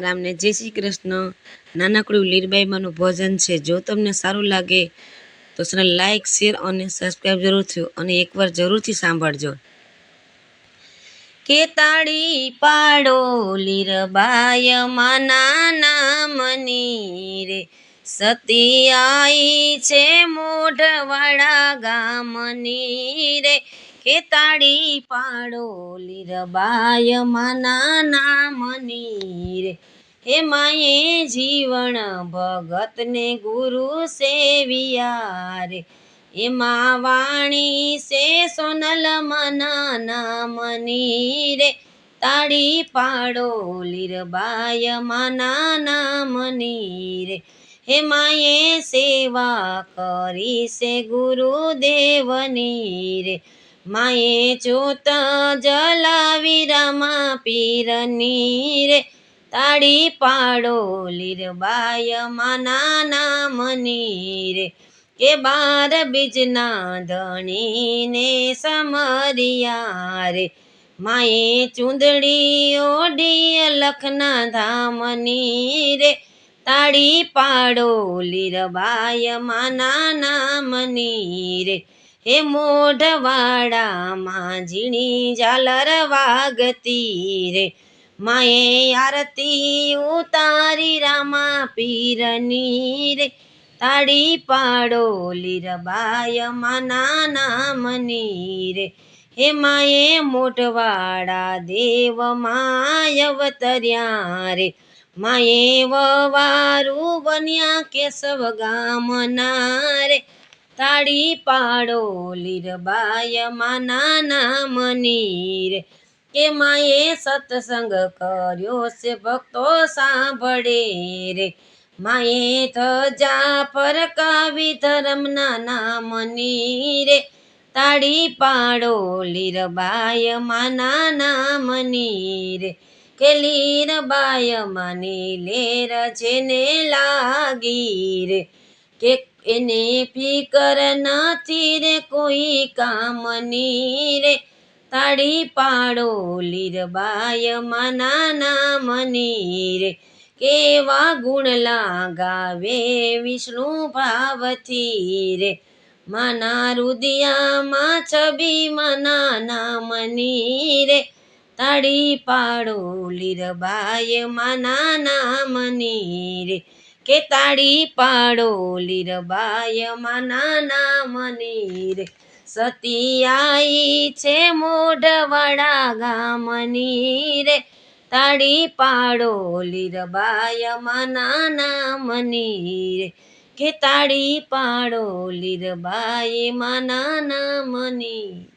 રામને જય શ્રી કૃષ્ણ. નાનકડું લીરબાઈમાંનું ભોજન છે. જો તમને સારું લાગે તો ચેનલ લાઈક શેર અને સબસ્ક્રાઈબ જરૂરથી અને એકવાર જરૂરથી સાંભળજો. કે પાડો લીરબાય માના નામની રે સતી આઈ છે મોઢવાડા ગામની રે. તાળી પાડો લીરબાય માના નામની રે હે માએ જીવન ભગતને ગુરુ સેવિયા રે એમાં વાણી સે સોનલ મના નામની રે તાળી પાડો લીરબાય માના નામની રે હે માએ સેવા કરી છે ગુરુદેવની રે માએ ચોત જલાવી રામા પીરની રે તાળી પાડો લીરબાય માના નામની રે કે બાર બીજના ધણીને સમરિયા રે માએ ચૂંદડી ઓઢી લખના ધામની રે તાળી પાડો લીરબાય માના નામની રે હે મોઢવાડા ઝીણી ઝાલર વાગતી રે. માએ આરતી ઉતારી રામા પીરની રે. તાળી પાડો લીરબાય માના નામની રે. હે માએ મોઢવાડા દેવ માય અવતર્યા રે. માએ વવારું બન્યા કેશવ ગામના રે. તાળી પાડો લીરબાય માના નામની રે કે માએ સત્સંગ કર્યો છે ભક્તો સાંભળે રે. માએ ધજા ફરકાવી ધર્મના નામની રે તાળી પાડો લીરબાય માના નામની રે કે લીરબાય માની લેર જેને લાગી રે કે એને ફિકર નથી રે કોઈ કામની રે. તાળી પાડો લીરબાય માના નામની રે. કેવા ગુણ લાગાવે વિષ્ણુ ભાવથી રે. માના રુદિયામાં છબી મના નામની રે. તાળી પાડો લીરબાય માના નામની રે. કે તાળી પાડો લીરબાય માના નામની રે સતી આઈ છે મોઢવાડા ગામની રે તાળી પાડો લીરબાય માના નામની રે કે તાળી પાડો લીરબાય માના નામની